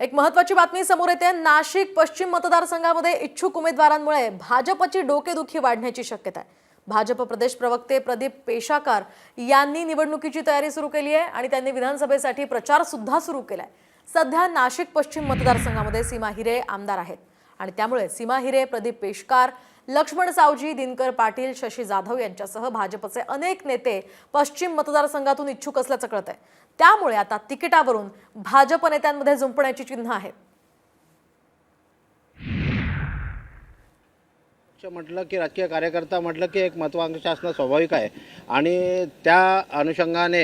एक महत्वाची बातमी समोर येते. नाशिक पश्चिम मतदारसंघामध्ये इच्छुक उमेदवारांमुळे भाजपची डोकेदुखी वाढण्याची शक्यता आहे. भाजप प्रदेश प्रवक्ते प्रदीप पेशाकार यांनी निवडणुकीची तयारी सुरू केली आहे आणि त्यांनी विधानसभेसाठी प्रचार सुद्धा सुरू केलाय. सध्या नाशिक पश्चिम मतदारसंघामध्ये सीमा हिरे आमदार आहेत. आणि त्यामुळे सीमा हिरे प्रदीप पेशकार लक्ष्मण सावजी दिनकर पाटील शशी जाधव यांच्यासह भाजपचे अनेक नेते पश्चिम मतदारसंघातून इच्छुक असल्याचं कळत आहे त्यामुळे आता तिकिटावरून भाजप नेत्यांमध्ये जुंपण्याची चिन्ह आहेत पक्ष म्हटलं की राजकीय कार्यकर्ता म्हटलं की एक महत्त्वाकांक्षा असणं स्वाभाविक आहे. आणि त्या अनुषंगाने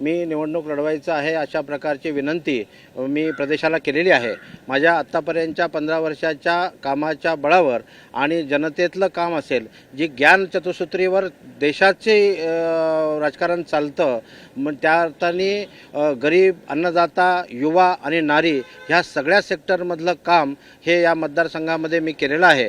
मी निवडणूक लढवायचं आहे अशा प्रकारची विनंती मी प्रदेशाला केलेली आहे. माझ्या आत्तापर्यंतच्या पंधरा वर्षाच्या कामाच्या बळावर आणि जनतेतलं काम असेल जी ज्ञान चतुसूत्रीवर देशाचे राजकारण चालतं मग त्या अर्थाने गरीब अन्नदाता युवा आणि नारी ह्या सगळ्या सेक्टरमधलं काम हे या मतदारसंघामध्ये मी केलेलं आहे.